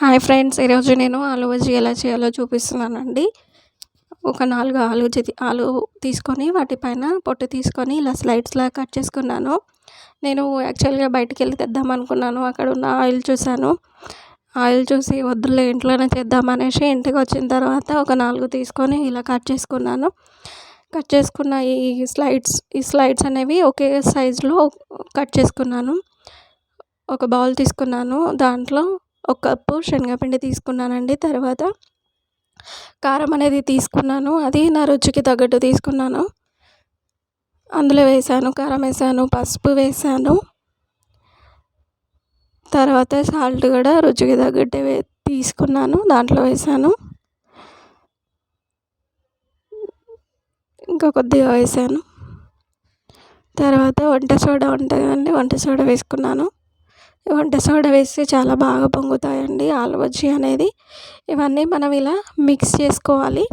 Hi friends ఈరోజు నేను ఆలు బజ్జీ ఎలా చేయాలో చూపిస్తున్నానండి. ఒక నాలుగు ఆలు జి ఆలు తీసుకొని వాటిపైన పొట్టు తీసుకొని ఇలా స్లైడ్స్లా కట్ చేసుకున్నాను. నేను యాక్చువల్గా బయటికి వెళ్ళి తెద్దాం అనుకున్నాను. అక్కడ ఉన్న ఆయిల్ చూశాను. ఆయిల్ చూసి వద్దులే ఇంట్లోనే చేద్దామనేసి ఇంటికి వచ్చిన తర్వాత ఒక నాలుగు తీసుకొని ఇలా కట్ చేసుకున్నాను. కట్ చేసుకున్న ఈ స్లైడ్స్ ఈ స్లైడ్స్ అనేవి ఒకే సైజులో కట్ చేసుకున్నాను. ఒక బౌల్ తీసుకున్నాను. దాంట్లో ఒక కప్పు శనగపిండి తీసుకున్నానండి. తర్వాత కారం అనేది తీసుకున్నాను. అది నా రుచికి తగ్గట్టు తీసుకున్నాను. అందులో వేసాను కారం వేసాను పసుపు వేసాను. తర్వాత సాల్ట్ కూడా రుచికి తగ్గట్టు తీసుకున్నాను. దాంట్లో వేసాను. ఇంకా కొద్దిగా వేసాను. తర్వాత వంట సోడా ఉంటుంది వంట సోడా వేసుకున్నాను. వంట సోడా వేస్తే చాలా బాగా పొంగుతాయండి ఆలు బజ్జీ అనేది. ఇవన్నీ మనం ఇలా మిక్స్ చేసుకోవాలి.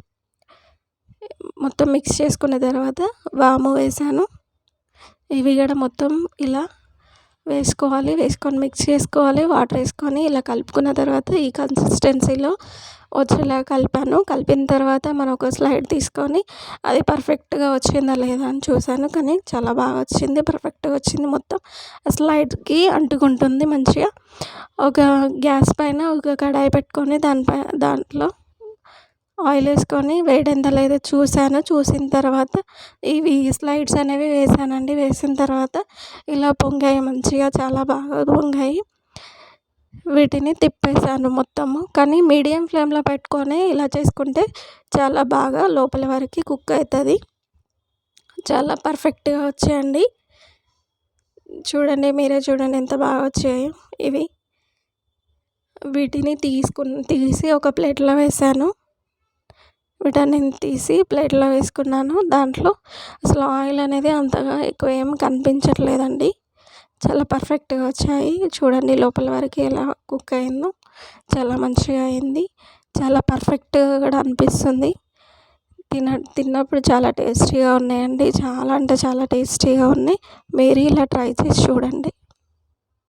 మొత్తం మిక్స్ చేసుకున్న తర్వాత వాము వేసాను. ఇవి కూడా మొత్తం ఇలా వేసుకోవాలి వేసుకొని మిక్స్ చేసుకోవాలి వాటర్ వేసుకొని ఇలా కలుపుకున్న తర్వాత ఈ కన్సిస్టెన్సీలో వచ్చేలా కలిపాను. కలిపిన తర్వాత మనం ఒక స్లైడ్ తీసుకొని అది పర్ఫెక్ట్గా వచ్చిందా లేదా అని చూశాను. కానీ చాలా బాగా వచ్చింది. పర్ఫెక్ట్గా వచ్చింది మొత్తం. స్లైడ్కి అంటుకుంటుంది మంచిగా. ఒక గ్యాస్ పైన ఒక కడాయి పెట్టుకొని దానిపై దాంట్లో ఆయిల్ వేసుకొని వేడెంత లేదో చూశాను. చూసిన తర్వాత ఇవి స్లైడ్స్ అనేవి వేసానండి. వేసిన తర్వాత ఇలా పొంగాయి మంచిగా. చాలా బాగా పొంగాయి. వీటిని తిప్పేసాను మొత్తము. కానీ మీడియం ఫ్లేమ్లో పెట్టుకొని ఇలా చేసుకుంటే చాలా బాగా లోపల వరకు కుక్ అవుతుంది. చాలా పర్ఫెక్ట్గా వచ్చాయండి. చూడండి మీరే చూడండి ఎంత బాగా వచ్చాయో. ఇవి వీటిని తీసుకు తీసి ఒక ప్లేట్లో వేసాను. వీటన్నిటిని తీసి ప్లేట్లో వేసుకున్నాను. దాంట్లో అసలు ఆయిల్ అనేది అంతగా ఎక్కువ ఏం కనిపించట్లేదండి. చాలా పర్ఫెక్ట్గా వచ్చాయి. చూడండి లోపల వరకు ఎలా కుక్ అయిందో. చాలా మంచిగా అయింది. చాలా పర్ఫెక్ట్గా కూడా అనిపిస్తుంది. తిన తిన్నప్పుడు చాలా టేస్టీగా ఉన్నాయండి. చాలా అంటే చాలా టేస్టీగా ఉన్నాయి. మీరు ఇలా ట్రై చేసి చూడండి.